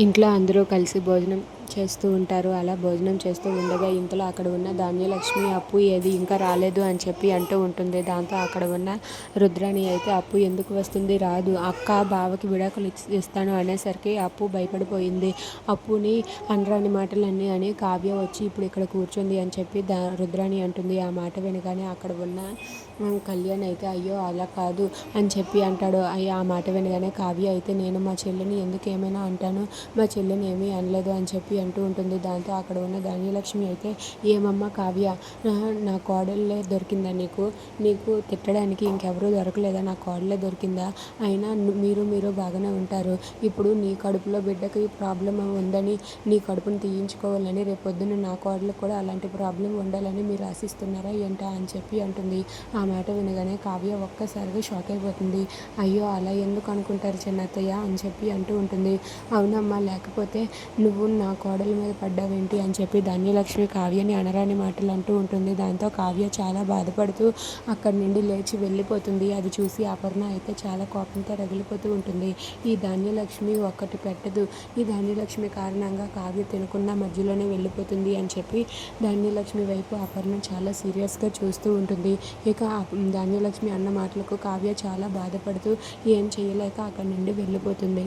ఇంట్లో అందరూ కలిసి భోజనం చేస్తూ ఉంటారు. అలా భోజనం చేస్తూ ఉండగా ఇంతలో అక్కడ ఉన్న ధాన్యలక్ష్మి అప్పు ఏది? ఇంకా రాలేదు అని చెప్పి అంటూ ఉంటుంది. దాంతో అక్కడ ఉన్న రుద్రాణి అయితే అప్పు ఎందుకు వస్తుంది? రాదు. అక్క బావకి విడాకులు ఇస్తాను అనేసరికి అప్పు భయపడిపోయింది. అప్పుని అనరాని మాటలన్నీ అని కావ్య వచ్చి ఇప్పుడు ఇక్కడ కూర్చుంది అని చెప్పి దా రుద్రాణి అంటుంది. ఆ మాట వినగానే అక్కడ ఉన్న కళ్యాణ్ అయితే అయ్యో అలా కాదు అని చెప్పి అంటాడు. అయ్యో ఆ మాట వినగానే కావ్య అయితే నేను మా చెల్లిని ఎందుకు ఏమైనా అంటాను? మా చెల్లెని ఏమీ అనలేదు అని చెప్పి అంటూ ఉంటుంది. దాంతో అక్కడ ఉన్న ధాన్యలక్ష్మి అయితే ఏమమ్మా కావ్య నా కోడలే దొరికిందా నీకు? నీకు తిట్టడానికి ఇంకెవరూ దొరకలేదా? నా కోడలే దొరికిందా? అయినా మీరు మీరు బాగానే ఉంటారు. ఇప్పుడు నీ కడుపులో బిడ్డకి ప్రాబ్లం ఉందని నీ కడుపును తీయించుకోవాలని రేపొద్దున నా కోడలకు కూడా అలాంటి ప్రాబ్లం ఉండాలని మీరు ఆశిస్తున్నారా ఏంటా అని చెప్పి అంటుంది. ఆ మాట వినగానే కావ్య ఒక్కసారిగా షాక్ అయిపోతుంది. అయ్యో అలా ఎందుకు అనుకుంటారు చిన్నత్తయ్య? అని చెప్పి అంటూ ఉంటుంది. అవునమ్మా లేకపోతే నువ్వు నా గోడల మీద పడ్డావేంటి అని చెప్పి ధన్యలక్ష్మి కావ్యని అనరాని మాటలు అంటూ ఉంటుంది. దాంతో కావ్య చాలా బాధపడుతూ అక్కడి నుండి లేచి వెళ్ళిపోతుంది. అది చూసి అపర్ణ అయితే చాలా కోపంతో రగిలిపోతూ ఉంటుంది. ఈ ధాన్యలక్ష్మి ఒక్కటి పెట్టదు. ఈ ధాన్యలక్ష్మి కారణంగా కావ్య తినకుండా మధ్యలోనే వెళ్ళిపోతుంది అని చెప్పి ధాన్యలక్ష్మి వైపు అపర్ణ చాలా సీరియస్గా చూస్తూ ఉంటుంది. ఇక ధాన్యలక్ష్మి అన్న మాటలకు కావ్య చాలా బాధపడుతూ ఏం చేయలేక అక్కడి నుండి వెళ్ళిపోతుంది.